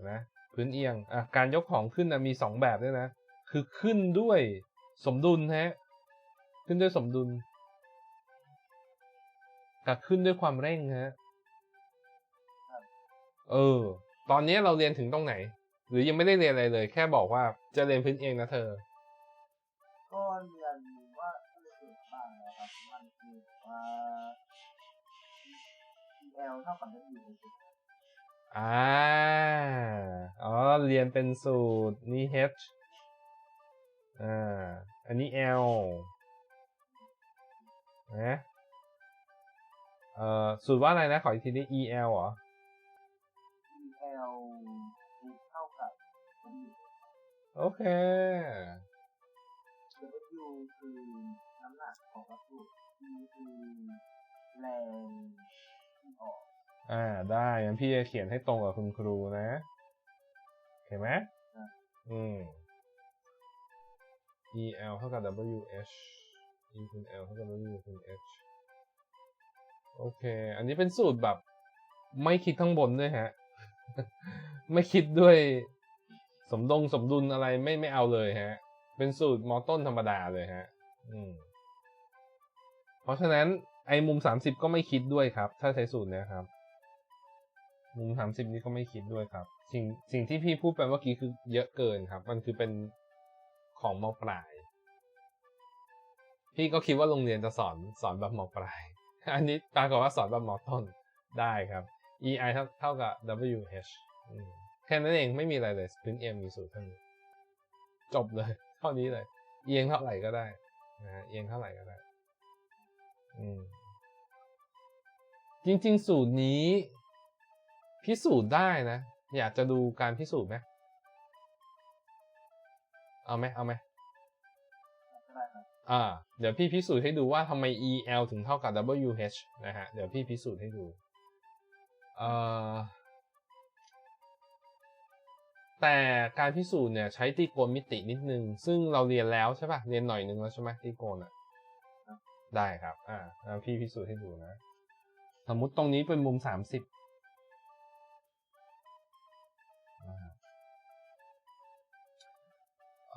นไหมพื้นเอียงอะการยกของขึ้นนะมีสองแบบด้วยนะ คือขึ้นด้วยสมดุลฮะขึ้นด้วยสมดุลกับขึ้นด้วยความเร่งฮะเออ ตอนนี้เราเรียนถึงตรงไหน หรือยังไม่ได้เรียนอะไรเลย แค่บอกว่าจะเรียนพื้นเอียงนะเธอ ก็เรียนว่าเรื่องบ้างนะครับมันคือว่า L เท่ากับ W อ่า อ๋อ เรียนเป็นสูตร นี่ H อ่า อันนี้ L นะเอ่อ สูตรว่าอะไรนะ ขออีกทีนี้ EL เหรอ EL เท่ากับ W โอเค W คือน้ำหนักของวัตถุ E คือแรงที่ออก อ่าได้งั้นพี่จะเขียนให้ตรงกับคุณครูนะ เห็นไหมอืม EL เท่ากับ WH E คูณ L เท่ากับ W คูณ H โอเค อันนี้เป็นสูตรแบบ ไม่คิดข้างบนด้วยฮะ ไม่คิดด้วย สมดงสมดุลอะไรไม่ไม่เอาเลยฮะ เป็นสูตรมอต้นธรรมดาเลยฮะ อืม เพราะฉะนั้นไอ้มุมสามสิบก็ไม่คิดด้วยครับ ถ้าใช้สูตรเนี้ยครับ มุมสามสิบนี้ก็ไม่คิดด้วยครับ สิ่งสิ่งที่พี่พูดไปเมื่อกี้คือเยอะเกินครับ มันคือเป็นของมปลาย พี่ก็คิดว่าโรงเรียนจะสอนสอนแบบมปลาย อันนี้ปรากฏว่าสอนแบบมต้นได้ครับ EI เท่าเท่ากับ WH แค่นั้นเองไม่มีอะไรเลยพื้นเอ็มมีสูตรเท่านี้จบเลย เท่านี้เลย เอียงเท่าไหร่ก็ได้นะฮะเอียงเท่าไหร่ก็ได้ อืมจริง ๆ สูตรนี้ พิสูจน์ได้นะ อยากจะดูการพิสูจน์ไหมเอาไหมเอาไหมก็ได้ครับอ่า เดี๋ยวพี่พิสูจน์ให้ดูว่าทำไม EL ถึงเท่ากับ WH นะฮะ เดี๋ยวพี่พิสูจน์ให้ดู เอ่อ แต่การพิสูจน์เนี่ยใช้ตรีโกณมิตินิดนึง ซึ่งเราเรียนแล้วใช่ปะเรียนหน่อยนึงแล้วใช่ไหมตรีโกณอะ ได้ครับอ่าอ่าพี่พิสูจน์ให้ดูนะ สมมุติตรงนี้เป็นมุมสามสิบ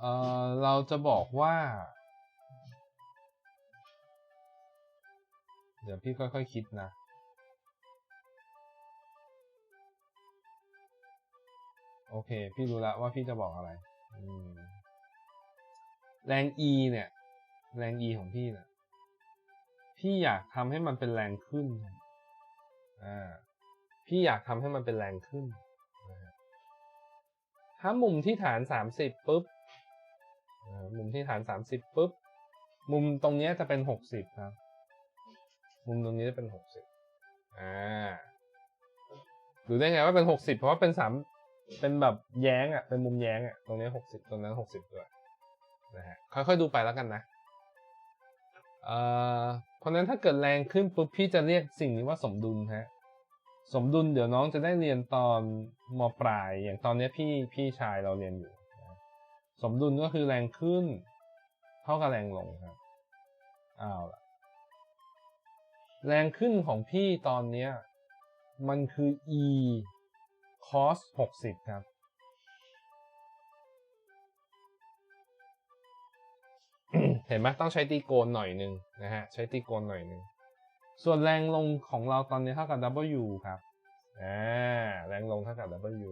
เอ่อเราจะบอกว่า เดี๋ยวพี่ค่อยๆคคิดนะ โอเค พี่รู้แล้วว่าพี่จะบอกอะไรแรง E เนี่ย แรง E ของพี่เนี่ยพี่อยากทำให้มันเป็นแรงขึ้น อ่า พี่อยากทำให้มันเป็นแรงขึ้น ถ้ามุมที่ฐานสามสิบปุ๊บ มุมที่ฐานสามสิบปุ๊บ มุมตรงนี้จะเป็นหกสิบครับ มุมตรงนี้จะเป็นหกสิบอ่าดูได้ไงว่าเป็นหกสิบเพราะว่าเป็นสามเป็นแบบแย้งอะ เป็นมุมแย้งอะ ตรงนี้หกสิบตรงนั้นหกสิบด้วยนะฮะ ค่อยๆดูไปแล้วกันนะเอ่อเพราะนั้นถ้าเกิดแรงขึ้นปุ๊บพี่จะเรียกสิ่งนี้ว่าสมดุลฮะ สมดุลเดี๋ยวน้องจะได้เรียนตอนมปลาย อย่างตอนนี้พี่พี่ชายเราเรียนอยู่ สมดุลก็คือแรงขึ้น เท่ากับแรงลงครับอ้าวล่ะแรงขึ้นของพี่ตอนเนี้ยมันคือ e cos 60 ครับ เห็นไหมต้องใช้ตีโกนหน่อยหนึ่งนะฮะ ใช้ตีโกนหน่อยหนึ่ง ส่วนแรงลงของเราตอนนี้เท่ากับ W ครับ อ่า แรงลงเท่ากับ W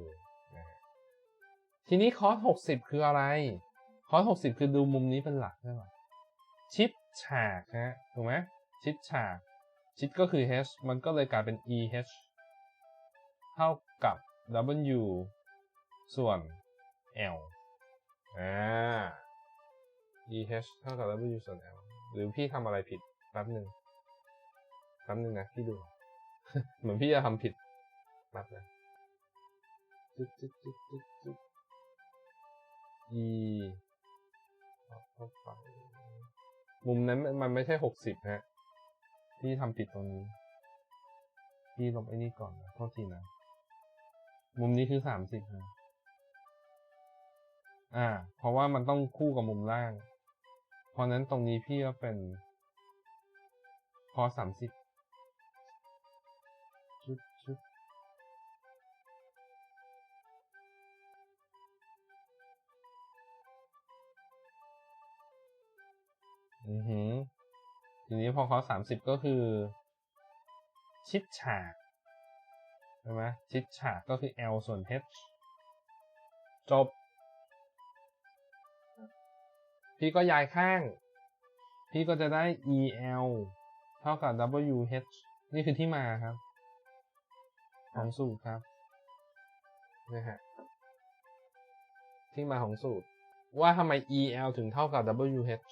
ทีนี้ cos 60คืออะไร cos 60คือดูมุมนี้เป็นหลักใช่ไหมชิดฉากฮะถูกไหมชิดฉาก ชิดก็คือ h มันก็เลยกลายเป็น eh เท่ากับ w ส่วน l อ่า eh เท่ากับ w ส่วน l หรือพี่ทำอะไรผิดแป๊บหนึ่งแป๊บหนึ่งนะพี่ดู เหมือนพี่จะทำผิดแป๊บนะจึ๊กจึ๊กจึ๊กจึ๊ก จึ๊ก e เข้าไปมุมนั้นมันไม่ใช่หกสิบฮะพี่ทำผิดตรงนี้พี่ลบไอ้นี่ก่อนนะโทษทีนะ มุมนี้คือสามสิบนะอ่า เพราะว่ามันต้องคู่กับมุมล่าง เพราะนั้นตรงนี้พี่ก็เป็น พอสามสิบ อือหือทีนี้พอเขาสามสิบก็คือ ชิดฉากใช่ไหมชิดฉากก็คือ L ส่วน H จบ พี่ก็ย้ายข้าง พี่ก็จะได้ EL เท่ากับ WH นี่คือที่มาครับ ของสูตรครับนะฮะที่มาของสูตร ว่าทำไม EL ถึงเท่ากับ WH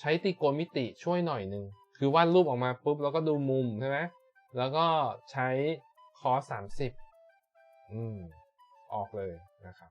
ใช้ตีโกมิติช่วยหน่อยหนึ่งคือวาดรูปออกมาปุ๊บแล้วก็ดูมุมใช่ไหมแล้วก็ใช้คอสสามสิบอืมออกเลยนะครับ